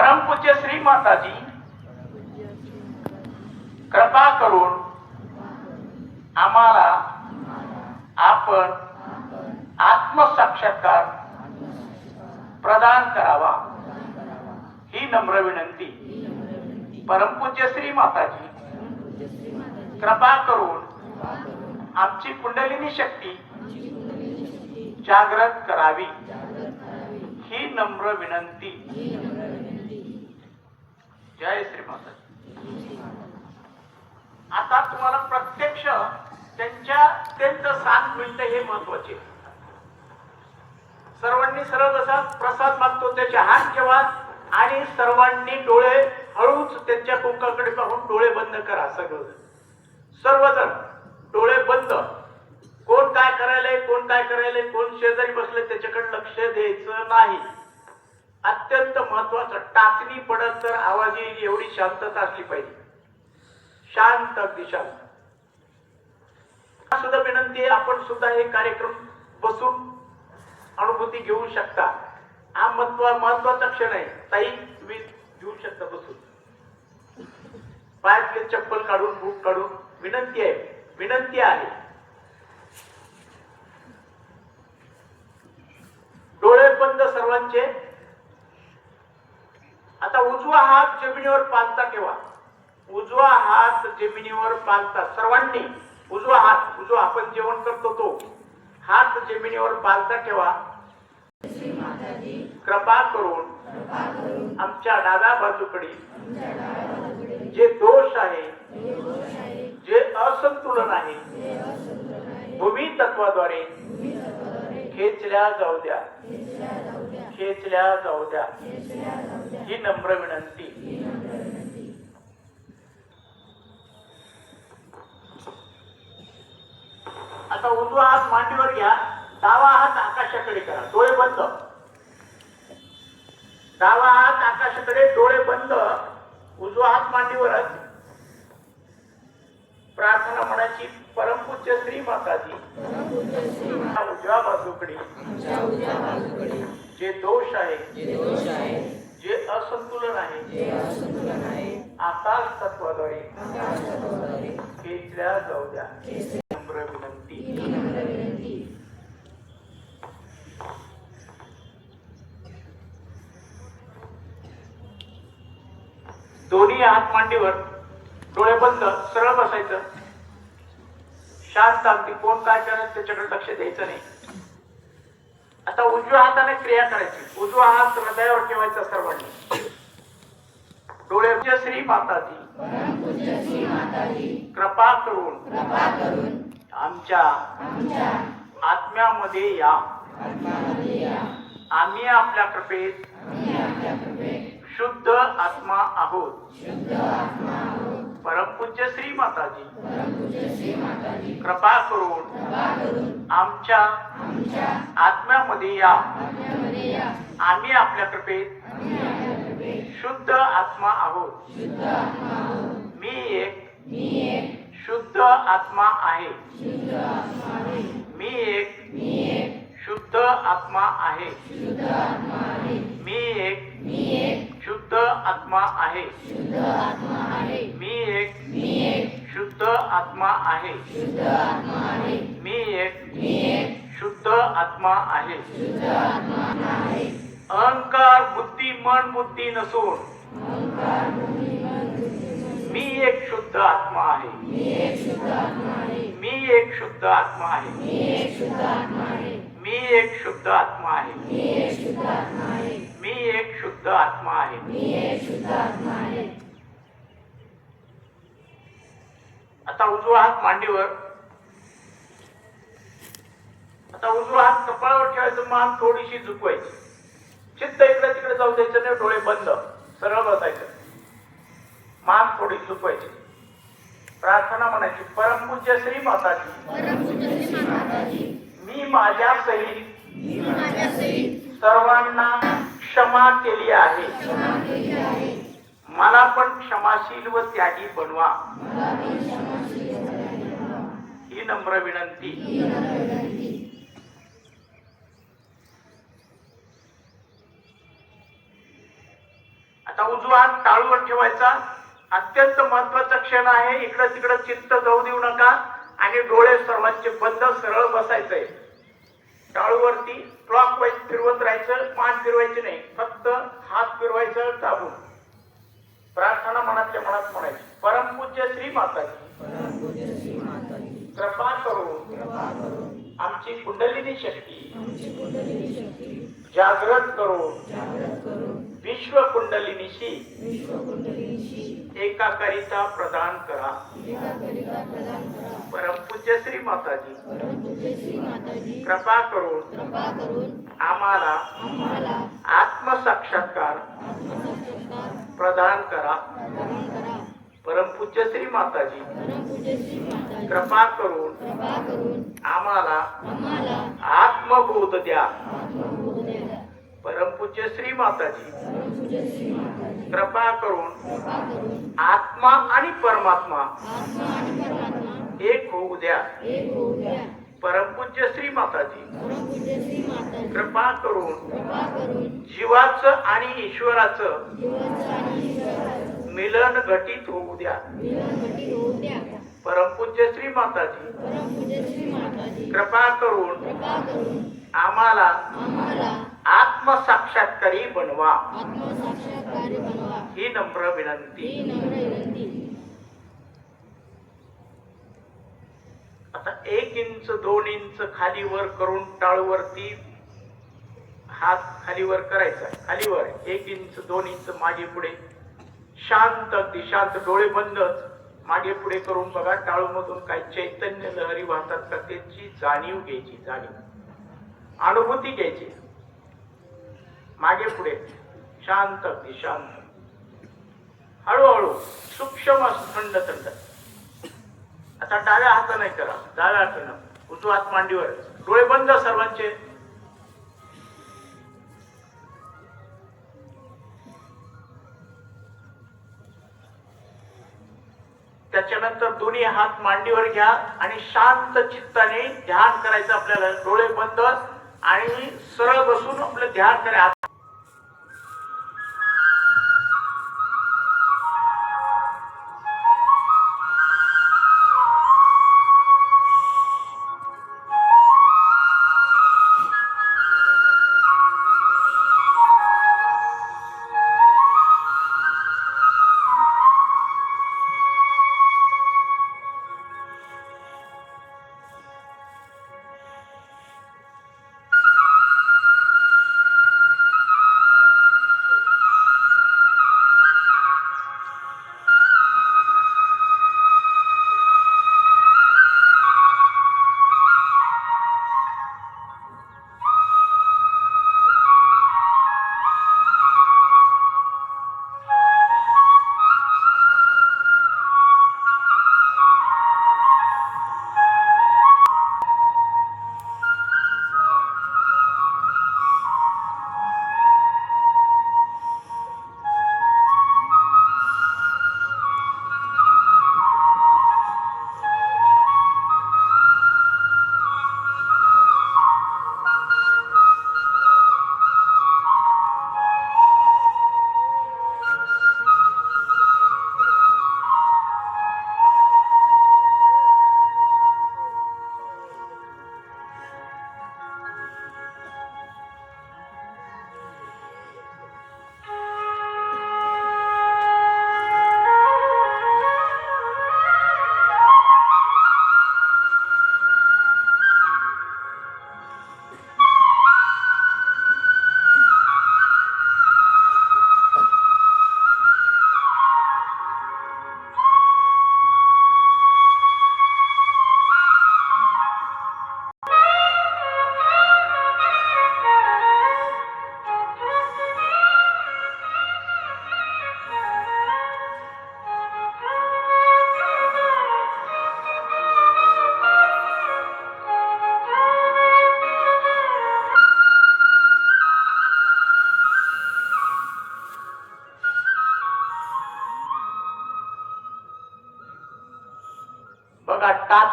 परमपूज्य श्री माताजी कृपा करून आम्हाला आपण आत्मसाक्षात्कार प्रदान करावा. ही नम्र विनंती. परमपूज्य श्री माताजी कृपा करून आमची कुंडलिनी शक्ती जागृत करावी. ही नम्र विनंती. जय श्री माता आता तुम्हाला प्रत्यक्ष त्यांच्या त्यांचं साथ मिनिटं हे महत्त्वाचे सर्वांनी सरळ कसा प्रसाद मागतो त्याचे हात ठेवा आणि सर्वांनी डोळे हळूच त्यांच्या कुंकाकडे पाहून डोळे बंद करा सगळं. सर्वजण डोळे बंद. कोण काय करायलंय कोण काय करायलंय कोण शेजारी बसले त्याच्याकडे लक्ष द्यायचं नाही. अत्यंत महत्वाचं टाचणी पडत तर आवाज येईल एवढी शांतता असली पाहिजे. शांत अगदी शांत. सुद्धा विनंती आहे आपण सुद्धा हे कार्यक्रम बसून अनुभूती घेऊ शकता. हा महत्त्व महत्त्वाचा क्षण आहे. ताई तुम्ही घेऊ शकता बसून. पायातले चप्पल काढून बूट काढून विनंती आहे. विनंती आहे. डोळे बंद सर्वांचे. आता उजवा हात जमिनीवर पालता ठेवा. उजवा हात जमिनीवर पालता. सर्वांनी उजवा हात उजवा आपण जेवण करतो तो. हात जमिनीवर पालता ठेवा. कृपा करून आमच्या डाव्या बाजूकडे जे दोष आहे जे असंतुलन आहे भूमी तत्वाद्वारे खेचल्या जाऊ द्या. खेचल्या जाऊ द्या. ही नम्र विनंती. आता उजवा हात मांडीवर घ्या डावा हात आकाशाकडे करा डोळे बंद. डावा हात आकाशाकडे डोळे बंद. उजवा हात मांडीवरच. प्रार्थना म्हणायची परमपूज्य श्री माताजी. उजव्या बाजूकडे. जे दोष आहे जे असंतुलन आहे आकाश तत्वाद्वारे खेचल्या जाऊ द्या. नम्र विनंती. दोन्ही हात मांडीवर डोळे बंद सरळ बसायचं. शांत अगदी कोण काय करायचं त्याच्याकडे लक्ष द्यायचं नाही. आता उजव्या हाताने क्रिया करायची. उजवा हात हृदयावर ठेवायचा सर्वांनी. डोळे श्री माताजी. कृपा करून. आमच्या आत्म्यामध्ये या. आम्ही आपल्या कृपेत शुद्ध आत्मा आहोत. परमपूज्य श्री माताजी. कृपा करून आमच्या आत्म्यामध्ये या. आम्ही आपल्या कृपेत शुद्ध आत्मा आहोत. मी एक शुद्ध आत्मा आहे. मी एक शुद्ध आत्मा आहे. मी एक शुद्ध आत्मा आहे मी एक शुद्ध आत्मा आहे मी एक शुद्ध आत्मा आहे. अहंकार बुद्धी मन बुद्धी नसून मी एक शुद्ध आत्मा आहे. मी एक शुद्ध आत्मा आहे. मी एक शुद्ध आत्मा आहे. मी एक शुद्ध आत्मा आहे. आता उजवा हात मांडीवर आता उजवा हात कपाळावर ठेवायचं मान थोडीशी झुकवायची. चित्त इकडे तिकडे जाऊ द्यायचं नाही डोळे बंद. सरळ बसायचं. मान थोडी झुकवायची. प्रार्थना म्हणायची परमपूज्य श्री माताजी. मी माझ्या सहित सर्वांना क्षमा केली आहे. मला पण क्षमाशील व त्यागी बनवा. ही नम्र विनंती. आता उजवा हात टाळूवर ठेवायचा. अत्यंत महत्त्वाचा क्षण आहे. इकडं तिकडं चित्त जाऊ देऊ नका. आणि डोळे सर्वांचे बंद सरळ बसायचंय. टाळूवरती क्लॉक वाईज फिरवत राहायचं मान फिरवायची नाही. फक्त हात फिरवायचं दाबून. प्रार्थना मनातल्या मनात म्हणायची. परमपूज्य श्री माताजी. कृपा करून आमची कुंडलिनी शक्ती. जागृत करून विश्व कुंडलिनीशी एकाकारिता प्रदान करा. परमपूज्य श्री माताजी. कृपा करून आम्हाला आत्मसाक्षात्कार प्रदान करा. परमपूज्य श्री माताजी. कृपा करून आम्हाला आत्मबोध द्या. परमपूज्य श्री माताजी. कृपा करून आत्मा आणि परमात्मा एक होऊ द्या. परमपूज्य श्री माताजी. कृपा करून जीवाचं आणि ईश्वराचं मिलन घटित होऊ द्या. परमपूज्य श्री माताजी. कृपा करून आम्हाला आत्मसाक्षात्कारी बनवा. आत्मसाक्षात्कारी बनवा. ही नम्र विनंती. ही नम्र विनंती. आता एक इंच दोन इंच खाली वर करून टाळूवरती हात खाली वर करायचा. खाली वर एक इंच दोन इंच मागे पुढे. शांत अगदी शांत डोळे बंदच. मागे पुढे करून बघा टाळूमधून काही चैतन्य लहरी वाहतात का त्याची जाणीव घ्यायची जाणीव. अनुभूती घ्यायची. मागे पुढे. शांत शांत हळूहळू सूक्ष्म थंड थंड. आता डाव्या हाताने नाही करा. डाव्या हातानं. उजवा हात मांडीवर. डोळे बंद सर्वांचे. त्याच्यानंतर दोन्ही हात मांडीवर घ्या आणि शांत चित्ताने ध्यान करायचं आपल्याला. डोळे बंद आणि सरळ बसून आपलं ध्यान करायचं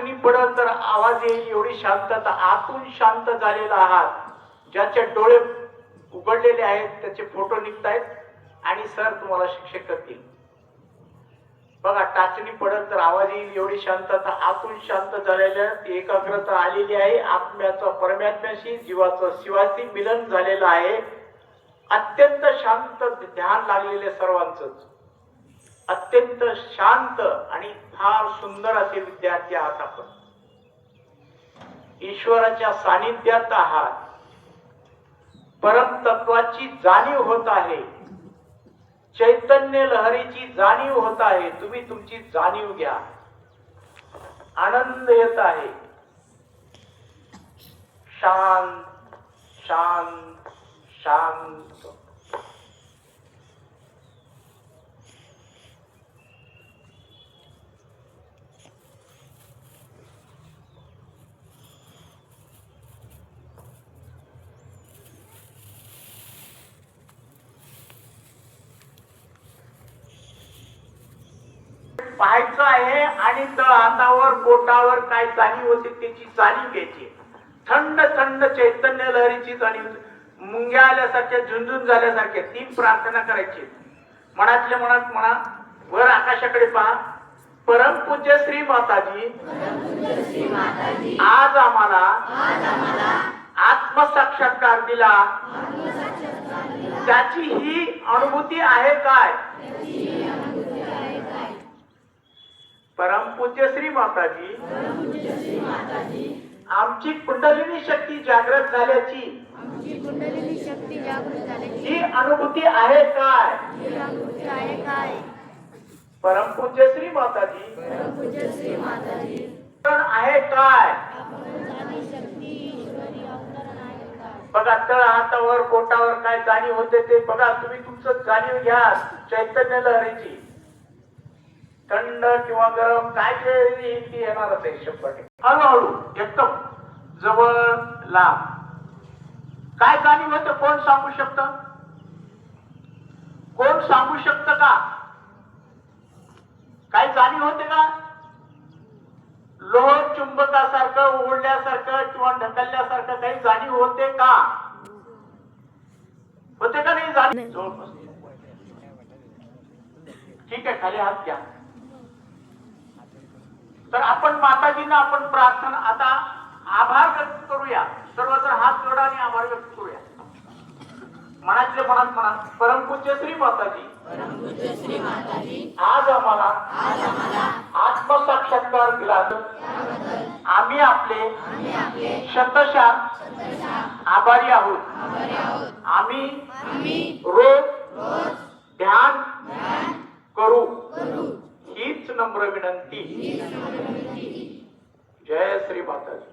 बघा टाचणी तर आवाज येईल एवढी शांतता आतून शांत झालेला आहात. ज्याचे डोळे उघडलेले आहेत त्याचे फोटो निघतायत आणि सर तुम्हाला शिक्षक करतील. बघा टाचणी पडत तर आवाज येईल एवढी शांतता आतून शांत झालेल्या एकाग्रता आलेली आहे. आत्म्याचं परमात्म्याशी जीवाचं शिवाशी मिलन झालेलं आहे. अत्यंत शांत ध्यान लागलेले सर्वांचंच. अत्यंत शांत आणि फार सुंदर असे विद्यार्थी आहात आपण. ईश्वराच्या सानिध्यात आहात. परमतत्वाची जाणीव होत आहे. चैतन्य लहरीची जाणीव होत आहे. तुम्ही तुमची जाणीव घ्या. आनंद येत आहे. शांत शांत शांत. पाहायचं आहे आणि तळ हातावर बोटावर काय चाणी होते त्याची चाणी घ्यायची. थंड थंड चैतन्य लहरीची जाणीव मुंग्या आल्यासारख्या झुंझुन झाल्यासारख्या तीन प्रार्थना करायची. मनातल्या मनात म्हणा वर आकाशाकडे पहा. परमपूज्य श्री माताजी आज आम्हाला आत्मसाक्षात्कार दिला. त्याची ही अनुभूती आहे काय? परमपूज्य श्री माताजी. आमची कुंडलिनी शक्ती जागृत झाल्याची. आमची कुंडलिनी शक्ती जागृत झाल्याची. ही अनुभूती आहे काय? अनुभूती आहे काय? परमपूज्य श्री माताजी. आहे काय? बघा तळ हातावर पोटावर काय जाणीव होते ते बघा तुम्ही तुमचं जाणीव घ्या चैतन्य लहरीची. थंड किंवा गरम काय जे ती येणारच आहे शंभर टक्के. हळूहळू एकदम जवळ लांब. काय जाणीव होतं कोण सांगू शकत? कोण सांगू शकत का? काय जाणीव होते का? लोह चुंबकासारखं ओढल्यासारखं किंवा ढकलल्यासारखं काही जाणीव होते का? होते का नाही जाणीव. ठीक आहे खाली हात घ्या. तर आपण माताजींना आपण प्रार्थना आता आभार व्यक्त करूया. सर्वजण हात जोडा आणि आभार व्यक्त करूया. मनातले मनात म्हणा परमपूज्य श्री माताजी. आज आम्हाला आत्मसाक्षात्कार दिला. आम्ही आपले शतशा आभारी आहोत. आम्ही रोज ध्यान करू. ஈச்சு நம்புற வினந்தி ஜெய ஸ்ரீ மாதாஜி